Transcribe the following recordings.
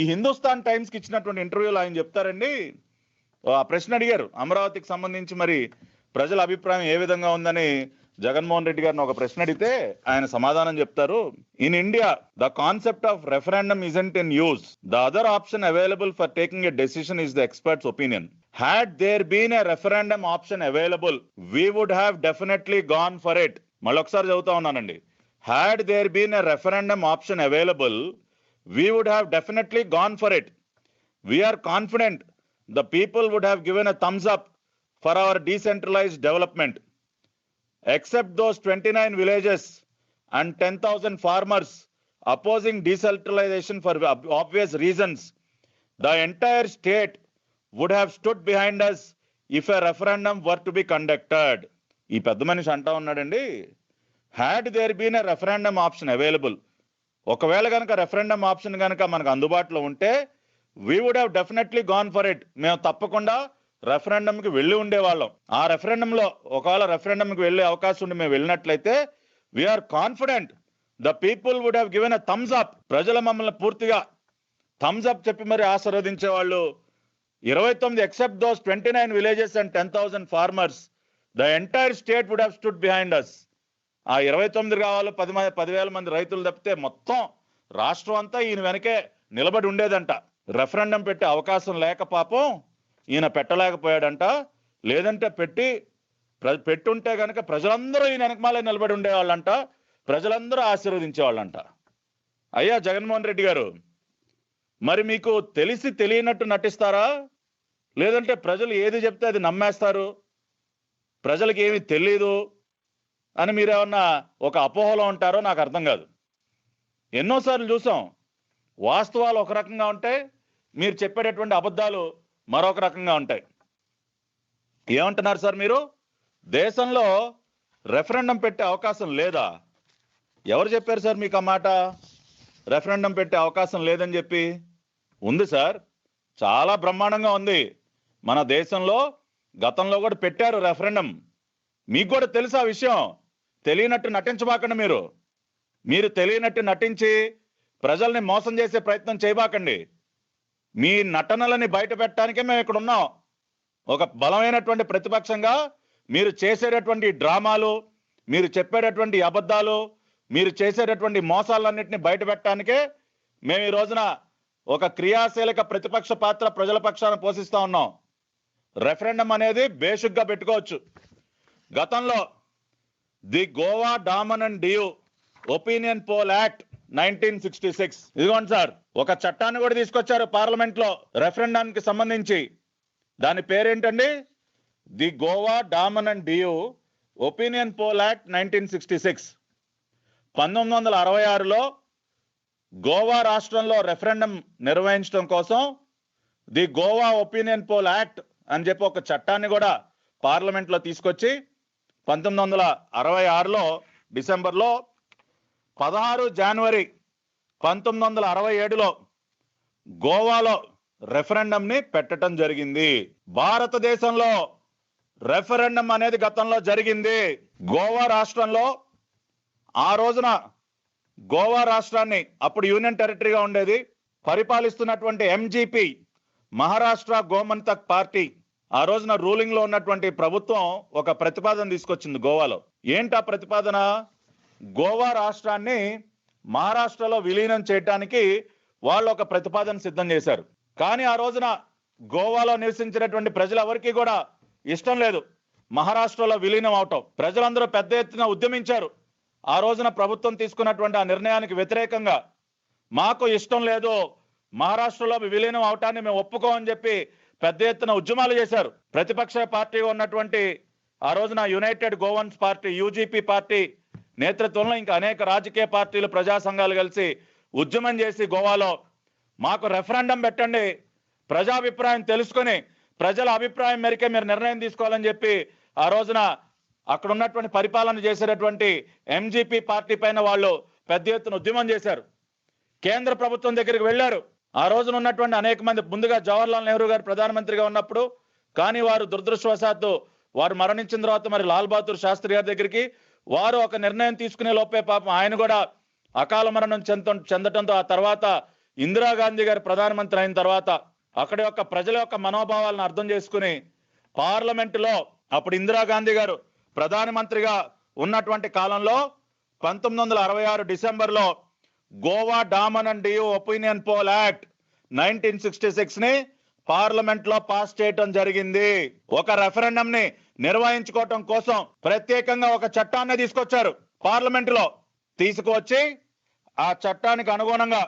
ఈ హిందుస్థాన్ టైమ్స్కి ఇచ్చినటువంటి ఇంటర్వ్యూలో ఆయన చెప్తారండి. ఆ ప్రశ్న అడిగారు. అమరావతికి సంబంధించి మరి ప్రజల అభిప్రాయం ఏ విధంగా ఉందని జగన్మోహన్ రెడ్డి గారిని ఒక ప్రశ్న అడిగితే ఆయన సమాధానం చెప్తారు. In India the concept of referendum isn't in use the other option available for taking a decision is the experts opinion had there been a referendum option available we would have definitely gone for it మళ్ళొకసారి చదువుతా ఉన్నానండి. Had there been a referendum option available We would have definitely gone for it we're confident the people would have given a thumbs up for our decentralised development except those 29 villages and 10,000 farmers opposing decentralization for ob- obvious reasons, the entire state would have stood behind us if a referendum were to be conducted. ఈ పెద్ద మనిషి అంటా ఉన్నాడండి had there been a referendum option available ఒకవేళ కనుక referendum option కనుక మనకు అందుబాటులో ఉంటే we would have definitely gone for it మేము తప్పకుండా రెఫరెండంకి వెళ్ళి ఉండేవాళ్ళం. ఆ రెఫరెండంలో ఒకవేళ రెఫరెండంకి వెళ్ళే అవకాశం ఉండి మేము వెళ్ళినట్లయితే we're confident the people would have given a thumbs up ప్రజలు మమ్మల్ని పూర్తిగా థమ్స్ అప్ చెప్పి మరి ఆశీర్వదించే వాళ్ళు ఇరవై తొమ్మిది except those twenty nine villages and ten thousand farmers the entire state would have stood behind us ఆ ఇరవై తొమ్మిది కావాలి పది మంది పదివేల మంది రైతులు తప్పితే మొత్తం రాష్ట్రం అంతా ఈయన వెనకే నిలబడి ఉండేదంట. రెఫరెండం పెట్టే అవకాశం లేక పాపం ఈయన పెట్టలేకపోయాడంట. లేదంటే పెట్టి ప్ర- పెట్టుంటే గనక ప్రజలందరూ ఈయన వెనకమాలే నిలబడి ఉండేవాళ్ళంట. ప్రజలందరూ ఆశీర్వదించేవాళ్ళంట. అయ్యా జగన్మోహన్ రెడ్డి గారు మరి మీకు తెలిసి తెలియనట్టు నటిస్తారా? లేదంటే ప్రజలు ఏది చెప్తే అది నమ్మేస్తారు? ప్రజలకు ఏమీ తెలియదు అని మీరేమన్నా ఒక అపోహలో ఉంటారో నాకు అర్థం కాదు. ఎన్నోసార్లు చూసాం. వాస్తవాలు ఒక రకంగా ఉంటాయి మీరు చెప్పేటటువంటి అబద్ధాలు మరొక రకంగా ఉంటాయి. ఏమంటున్నారు సార్ మీరు? దేశంలో రెఫరెండం పెట్టే అవకాశం లేదా? ఎవరు చెప్పారు సార్ మీకు ఆ మాట? రెఫరెండం పెట్టే అవకాశం లేదని చెప్పి? ఉంది సార్. చాలా బ్రహ్మాండంగా ఉంది. మన దేశంలో గతంలో కూడా పెట్టారు రెఫరెండం. మీకు కూడా తెలుసు ఆ విషయం. తెలియనట్టు నటించబాకండి మీరు. మీరు తెలియనట్టు నటించి ప్రజల్ని మోసం చేసే ప్రయత్నం చేయబాకండి. మీ నటనలని బయట పెట్టడానికే మేము ఇక్కడ ఉన్నాం. ఒక బలమైనటువంటి ప్రతిపక్షంగా మీరు చేసేటటువంటి డ్రామాలు మీరు చెప్పేటటువంటి అబద్ధాలు మీరు చేసేటటువంటి మోసాలన్నింటినీ బయట పెట్టడానికే మేము ఈ రోజున ఒక క్రియాశీలక ప్రతిపక్ష పాత్ర ప్రజల పక్షాన పోషిస్తా ఉన్నాం. రెఫరెండం అనేది బేసిక్గా పెట్టుకోవచ్చు. గతంలో the Goa Daman and Diu opinion poll act nineteen sixty six. ఇదిగోండి సార్ ఒక చట్టాన్ని కూడా తీసుకొచ్చారు పార్లమెంట్లో రెఫరెండానికి సంబంధించి. దాని పేరేంటండి? The Goa Daman and Diu opinion poll act nineteen sixty six. పంతొమ్మిది వందల అరవై ఆరులో గోవా రాష్ట్రంలో రెఫరెండం నిర్వహించడం కోసం the Goa opinion poll act అని చెప్పి ఒక చట్టాన్ని కూడా పార్లమెంట్లో తీసుకొచ్చి పంతొమ్మిది వందల అరవై ఆరులో డిసెంబర్లో పదహారు జనవరి పంతొమ్మిది వందల అరవై ఏడులో గోవాలో రెఫరెండంని పెట్టడం జరిగింది. భారతదేశంలో రెఫరెండం అనేది గతంలో జరిగింది. గోవా రాష్ట్రంలో ఆ రోజున గోవా రాష్ట్రాన్ని అప్పుడు యూనియన్ టెరిటరీగా ఉండేది. పరిపాలిస్తున్నటువంటి ఎంజీపీ మహారాష్ట్ర గోమంతక్ పార్టీ ఆ రోజున రూలింగ్లో ఉన్నటువంటి ప్రభుత్వం ఒక ప్రతిపాదన తీసుకొచ్చింది గోవాలో. ఏంటి ఆ ప్రతిపాదన? గోవా రాష్ట్రాన్ని మహారాష్ట్రలో విలీనం చేయడానికి వాళ్ళు ఒక ప్రతిపాదన సిద్ధం చేశారు. కానీ ఆ రోజున గోవాలో నివసించినటువంటి ప్రజలు ఎవరికి కూడా ఇష్టం లేదు. మహారాష్ట్రలో విలీనం అవటం. ప్రజలందరూ పెద్ద ఎత్తున ఉద్యమించారు. ఆ రోజున ప్రభుత్వం తీసుకున్నటువంటి ఆ నిర్ణయానికి వ్యతిరేకంగా మాకు ఇష్టం లేదు. మహారాష్ట్రలో విలీనం అవటాన్ని మేము ఒప్పుకోమని చెప్పి పెద్ద ఎత్తున ఉద్యమాలు చేశారు. ప్రతిపక్ష పార్టీ ఉన్నటువంటి ఆ రోజున united Goans party UGP party నేతృత్వంలో ఇంకా అనేక రాజకీయ పార్టీలు ప్రజా సంఘాలు కలిసి ఉద్యమం చేసి గోవాలో మాకు రెఫరెండం పెట్టండి. ప్రజాభిప్రాయం తెలుసుకొని ప్రజల అభిప్రాయం మేరకే మీరు నిర్ణయం తీసుకోవాలని చెప్పి ఆ రోజున అక్కడ ఉన్నటువంటి పరిపాలన చేసేటటువంటి ఎంజీపీ పార్టీ పైన వాళ్ళు పెద్ద ఎత్తున ఉద్యమం చేశారు. కేంద్ర ప్రభుత్వం దగ్గరికి వెళ్ళారు. ఆ రోజున ఉన్నటువంటి అనేక మంది ముందుగా జవహర్లాల్ నెహ్రూ గారు ప్రధానమంత్రిగా ఉన్నప్పుడు కానీ వారు దురదృష్టవశాత్తు వారు మరణించిన తర్వాత మరి లాల్ బహదూర్ శాస్త్రి గారి దగ్గరికి వారు ఒక నిర్ణయం తీసుకునే లోపే పాపం ఆయన కూడా అకాల మరణం చెంద చెందటంతో ఆ తర్వాత ఇందిరాగాంధీ గారు ప్రధానమంత్రి అయిన తర్వాత అక్కడ యొక్క ప్రజల యొక్క మనోభావాలను అర్థం చేసుకుని పార్లమెంటులో అప్పుడు ఇందిరాగాంధీ గారు ప్రధానమంత్రిగా ఉన్నటువంటి కాలంలో పంతొమ్మిది వందల అరవై ఆరు డిసెంబర్లో Goa Daman and Diu opinion poll act nineteen sixty సిక్స్ని పార్లమెంట్లో పాస్ చేయటం జరిగింది. ఒక రెఫరెండం ని నిర్వహించుకోవటం కోసం ప్రత్యేకంగా ఒక చట్టాన్ని తీసుకొచ్చారు పార్లమెంట్లో. తీసుకువచ్చి ఆ చట్టానికి అనుగుణంగా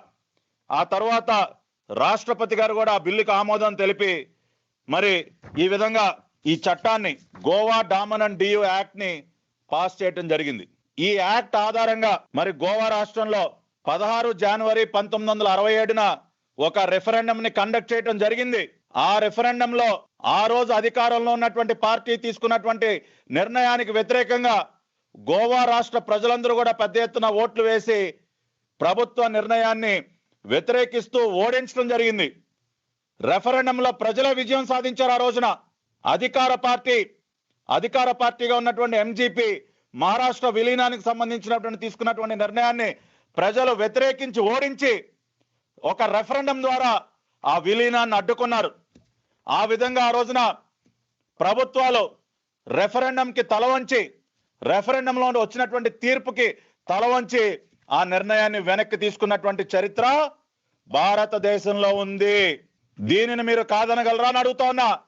ఆ తర్వాత రాష్ట్రపతి గారు కూడా ఆ బిల్లుకి ఆమోదం తెలిపి మరి ఈ విధంగా ఈ చట్టాన్ని గోవా డామన్ అండ్ డియు యాక్ట్ని పాస్ చేయటం జరిగింది. ఈ యాక్ట్ ఆధారంగా మరి గోవా రాష్ట్రంలో పదహారు జనవరి పంతొమ్మిది వందల అరవై ఏడున ఒక రెఫరెండం ని కండక్ట్ చేయటం జరిగింది. ఆ రెఫరెండంలో ఆ రోజు అధికారంలో ఉన్నటువంటి పార్టీ తీసుకున్నటువంటి నిర్ణయానికి వ్యతిరేకంగా గోవా రాష్ట్ర ప్రజలందరూ కూడా పెద్ద ఎత్తున ఓట్లు వేసి ప్రభుత్వ నిర్ణయాన్ని వ్యతిరేకిస్తూ ఓడించడం జరిగింది. రెఫరెండంలో ప్రజల విజయం సాధించారు ఆ రోజున. అధికార పార్టీ అధికార పార్టీగా ఉన్నటువంటి ఎంజీపీ మహారాష్ట్ర విలీనానికి సంబంధించినటువంటి తీసుకున్నటువంటి నిర్ణయాన్ని ప్రజలు వ్యతిరేకించి ఓడించి ఒక రెఫరెండం ద్వారా ఆ విలీనాన్ని అడ్డుకున్నారు. ఆ విధంగా ఆ రోజున ప్రభుత్వాలు రెఫరెండంకి తల వంచి రెఫరెండంలో వచ్చినటువంటి తీర్పుకి తల వంచి ఆ నిర్ణయాన్ని వెనక్కి తీసుకున్నటువంటి చరిత్ర భారతదేశంలో ఉంది. దీనిని మీరు కాదనగలరా అని అడుగుతా ఉన్నా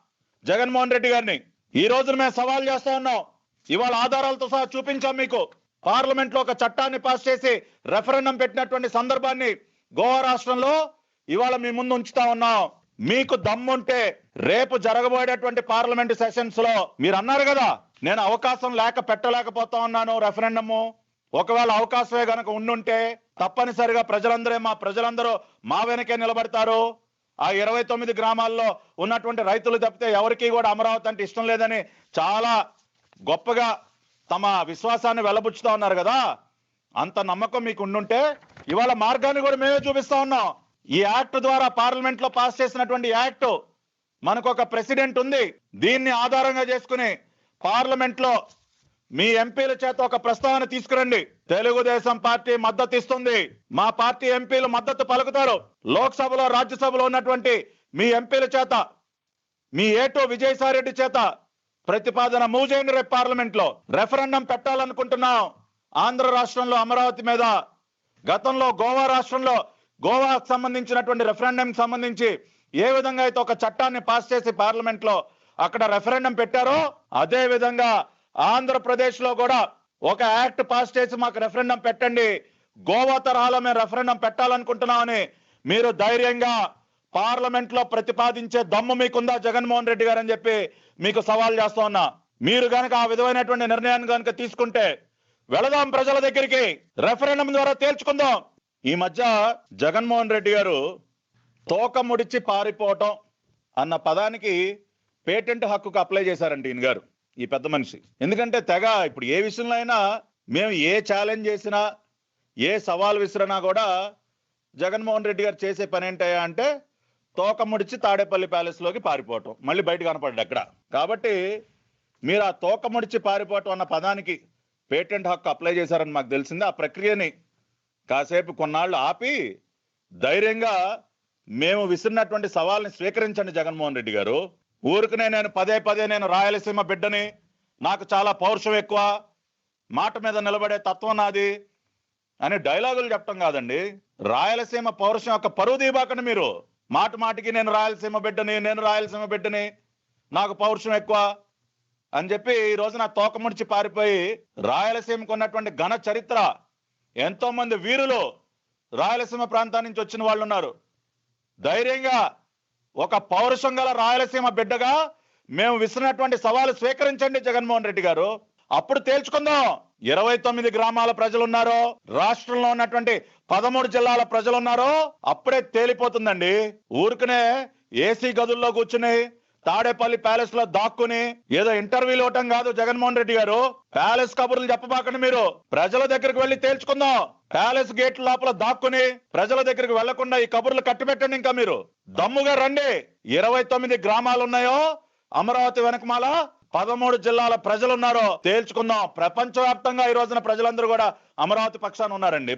జగన్మోహన్ రెడ్డి గారిని. ఈ రోజున మేము సవాల్ చేస్తా ఉన్నాం. ఇవాళ ఆధారాలతో సహా చూపించాం మీకు. పార్లమెంట్లో ఒక చట్టాన్ని పాస్ చేసి రెఫరెండం పెట్టినటువంటి సందర్భాన్ని గోవా రాష్ట్రంలో ఇవాళ మీ ముందు ఉంచుతా ఉన్నాం. మీకు దమ్ముంటే రేపు జరగబోయేటటువంటి పార్లమెంట్ సెషన్స్లో మీరు అన్నారు కదా నేను అవకాశం లేక పెట్టలేకపోతా ఉన్నాను రెఫరెండము. ఒకవేళ అవకాశమే గనక ఉండుంటే తప్పనిసరిగా ప్రజలందరే మా ప్రజలందరూ మా వెనకే నిలబడతారు. ఆ ఇరవై తొమ్మిది గ్రామాల్లో ఉన్నటువంటి రైతులు తప్పితే ఎవరికి కూడా అమరావతి అంటే ఇష్టం లేదని చాలా గొప్పగా తమ విశ్వాసాన్ని వెల్లబుచ్చుతా ఉన్నారు కదా? అంత నమ్మకం మీకు ఉండుంటే ఇవాళ మార్గాన్ని కూడా మేమే చూపిస్తా ఉన్నాం. ఈ యాక్ట్ ద్వారా పార్లమెంట్లో పాస్ చేసినటువంటి యాక్ట్ మనకు ఒక ప్రెసిడెంట్ ఉంది. దీన్ని ఆధారంగా చేసుకుని పార్లమెంట్లో మీ ఎంపీల చేత ఒక ప్రస్తావన తీసుకురండి. తెలుగుదేశం పార్టీ మద్దతు ఇస్తుంది. మా పార్టీ ఎంపీలు మద్దతు పలుకుతారు. లోక్సభలో రాజ్యసభలో ఉన్నటువంటి మీ ఎంపీల చేత మీ ఏటో విజయసాయి రెడ్డి చేత ప్రతిపాదన మూవ్ చేయండి రేపు పార్లమెంట్లో రెఫరెండం పెట్టాలనుకుంటున్నాం. ఆంధ్ర రాష్ట్రంలో అమరావతి మీద గతంలో గోవా రాష్ట్రంలో గోవాకు సంబంధించినటువంటి రెఫరెండం సంబంధించి ఏ విధంగా అయితే ఒక చట్టాన్ని పాస్ చేసి పార్లమెంట్లో అక్కడ రెఫరెండం పెట్టారో అదే విధంగా ఆంధ్రప్రదేశ్లో కూడా ఒక యాక్ట్ పాస్ చేసి మాకు రెఫరెండం పెట్టండి. గోవా తరహాలో మేము రెఫరెండం పెట్టాలనుకుంటున్నామని మీరు ధైర్యంగా పార్లమెంట్లో ప్రతిపాదించే దమ్ము మీకుందా జగన్మోహన్ రెడ్డి గారు అని చెప్పి మీకు సవాల్ చేస్తా ఉన్నా. మీరు కనుక ఆ విధమైనటువంటి నిర్ణయాన్ని కనుక తీసుకుంటే వెళదాం ప్రజల దగ్గరికి. రెఫరెండం ద్వారా తేల్చుకుందాం. ఈ మధ్య జగన్మోహన్ రెడ్డి గారు తోక ముడిచి పారిపోవటం అన్న పదానికి పేటెంట్ హక్కుకు అప్లై చేశారండి ఈయన గారు ఈ పెద్ద మనిషి. ఎందుకంటే తెగ ఇప్పుడు ఏ విషయంలో అయినా మేము ఏ ఛాలెంజ్ చేసినా ఏ సవాల్ విసిరినా కూడా జగన్మోహన్ రెడ్డి గారు చేసే పని ఏంటయ్యా అంటే తోక ముడిచి తాడేపల్లి ప్యాలెస్లోకి పారిపోవటం. మళ్ళీ బయట కనపడ్డాడు అక్కడ. కాబట్టి మీరు ఆ తోక ముడిచి పారిపోవటం అన్న పదానికి పేటెంట్ హక్కు అప్లై చేశారని మాకు తెలిసింది. ఆ ప్రక్రియని కాసేపు కొన్నాళ్ళు ఆపి ధైర్యంగా మేము విసిరినటువంటి సవాల్ని స్వీకరించండి జగన్మోహన్ రెడ్డి గారు. ఊరికనే నేను పదే పదే నేను రాయలసీమ బిడ్డని నాకు చాలా పౌరుషం ఎక్కువ మాట మీద నిలబడే తత్వం నాది అని డైలాగులు చెప్పడం కాదండి. రాయలసీమ పౌరుషం యొక్క పరువు దీబాకండి మీరు. మాట మాటికి నేను రాయలసీమ బిడ్డని నేను రాయలసీమ బిడ్డని నాకు పౌరుషం ఎక్కువ అని చెప్పి ఈ నా తోక ముడిచి పారిపోయి రాయలసీమకు ఉన్నటువంటి ఘన చరిత్ర ఎంతో మంది వీరులు రాయలసీమ ప్రాంతం నుంచి వచ్చిన వాళ్ళు ఉన్నారు. ధైర్యంగా ఒక పౌరుషం గల రాయలసీమ బిడ్డగా మేము విసిరినటువంటి సవాలు స్వీకరించండి జగన్మోహన్ రెడ్డి గారు. అప్పుడు తేల్చుకుందాం. ఇరవై తొమ్మిది గ్రామాల ప్రజలున్నారో రాష్ట్రంలో ఉన్నటువంటి పదమూడు జిల్లాల ప్రజలున్నారో అప్పుడే తేలిపోతుందండి. ఊరికనే ఏసీ గదుల్లో కూర్చుని తాడేపల్లి ప్యాలెస్లో దాక్కుని ఏదో ఇంటర్వ్యూలు ఇవ్వటం కాదు జగన్మోహన్ రెడ్డి గారు. ప్యాలెస్ కబుర్లు చెప్పబాకండి మీరు. ప్రజల దగ్గరికి వెళ్ళి తేల్చుకుందాం. ప్యాలెస్ గేట్ లోపల దాక్కుని ప్రజల దగ్గరికి వెళ్ళకుండా ఈ కబుర్లు కట్టిపెట్టండి ఇంకా మీరు. దమ్ముగా రండి. ఇరవై తొమ్మిది గ్రామాలు ఉన్నాయో అమరావతి వెనకమాల పదమూడు జిల్లాల ప్రజలు ఉన్నారో తేల్చుకుందాం. ప్రపంచవ్యాప్తంగా ఈ రోజున ప్రజలందరూ కూడా అమరావతి పక్షాన ఉన్నారండి.